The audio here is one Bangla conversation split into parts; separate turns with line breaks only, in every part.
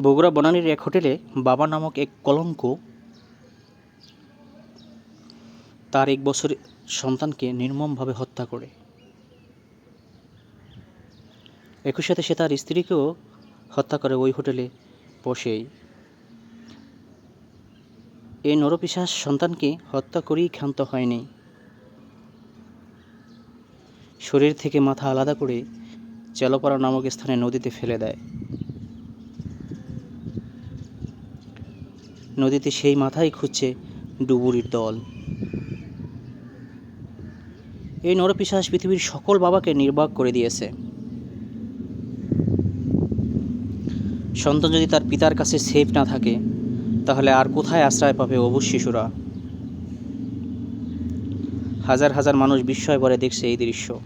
বগুড়া বনানীর এক হোটেলে বাবা নামক এক কলঙ্ক তার এক বছর সন্তানকে নির্মমভাবে হত্যা করে। একই সাথে সে তার স্ত্রীকেও হত্যা করে ওই হোটেলে বসেই। এই নরপিশাচ সন্তানকে হত্যা করেই ক্ষান্ত হয়নি। শরীর থেকে মাথা আলাদা করে চেলোপাড়া নামক স্থানে নদীতে ফেলে দেয়। নদীতে সেই মাথাই খুঁজছে ডুবুরির দল। এই নরপিশাচ পৃথিবীর সকল বাবাকে নির্বাক করে দিয়েছে। সন্তান যদি তার পিতার কাছে সেফ না থাকে, তাহলে আর কোথায় আশ্রয় পাবে অবুজ শিশুরা? হাজার হাজার মানুষ বিস্ময় ভরে দেখছে এই দৃশ্য।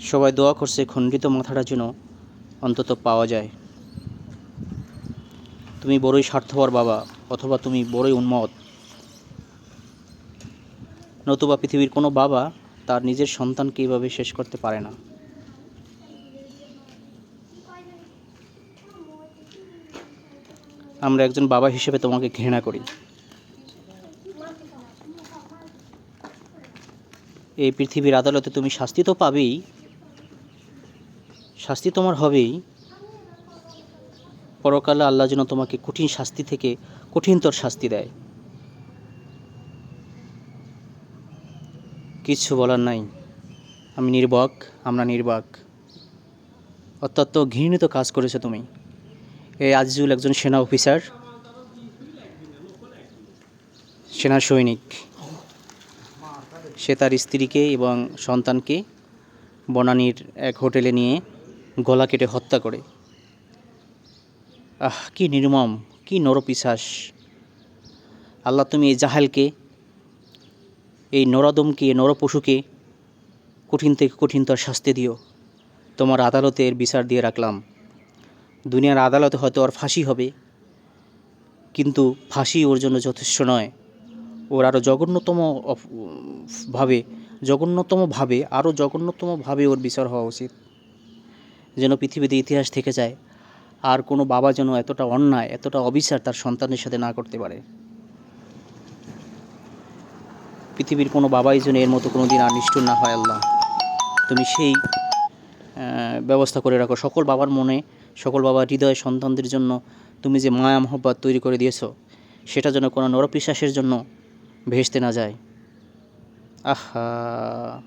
সবাই দোয়া করছে, খণ্ডিত মাথাটা যেন অন্তত পাওয়া যায়। তুমি বড়ই স্বার্থপর বাবা, অথবা তুমি বড়ই উন্মত নতুবা পৃথিবীর কোনো বাবা তার নিজের সন্তানকে এইভাবে শেষ করতে পারে না। আমরা একজন বাবা হিসেবে তোমাকে ঘৃণা করি। এই পৃথিবীর আদালতে তুমি শাস্তি তো পাবেই, শাস্তি তোমার হবেই পরকালে আল্লাহ যেন তোমাকে কঠিন শাস্তি থেকে কঠিনতর শাস্তি দেয়। কিচ্ছু বলার নাই। আমি নির্বাক, আমরা নির্বাক। অত্যন্ত ঘৃণিত কাজ করেছ তুমি। এই আজিজুল একজন সেনা অফিসার সেনা সৈনিক। সে তার স্ত্রীকে এবং সন্তানকে বনানীর এক হোটেলে নিয়ে গলা কেটে হত্যা করে। আহ, কি নির্মম, কি নরপিশাস আল্লাহ তুমি এই জাহালকে, এই নরাদমকে নরপশুকে কঠিন থেকে কঠিনতর শাস্তি দিও। তোমার আদালতের বিচার দিয়ে রাখলাম। দুনিয়ার আদালতে হয়তো ওর ফাঁসি হবে, কিন্তু ফাঁসি ওর জন্য যথেষ্ট নয়। ওর আরও জঘন্যতম ভাবে জঘন্যতমভাবে আরও জঘন্যতমভাবে ওর বিচার হওয়া উচিত। যেন পৃথিবীতে ইতিহাস থেকে যায় আর কোনো বাবা যেন এতটা অন্যায়, এতটা অবিচার তার সন্তানের সাথে না করতে পারে। পৃথিবীর কোনো বাবাই যেন এর মতো কোনো দিন আর নিষ্ঠুর না হয় আল্লাহ। তুমি সেই ব্যবস্থা করে রাখো। সকল বাবার মনে, সকল বাবার হৃদয়ে সন্তানদের জন্য তুমি যে মায়া, মহব্বত তৈরি করে দিয়েছ, সেটা যেন কোনো নরপিশ্বাসের জন্য ভেস্তে না যায়। আহা।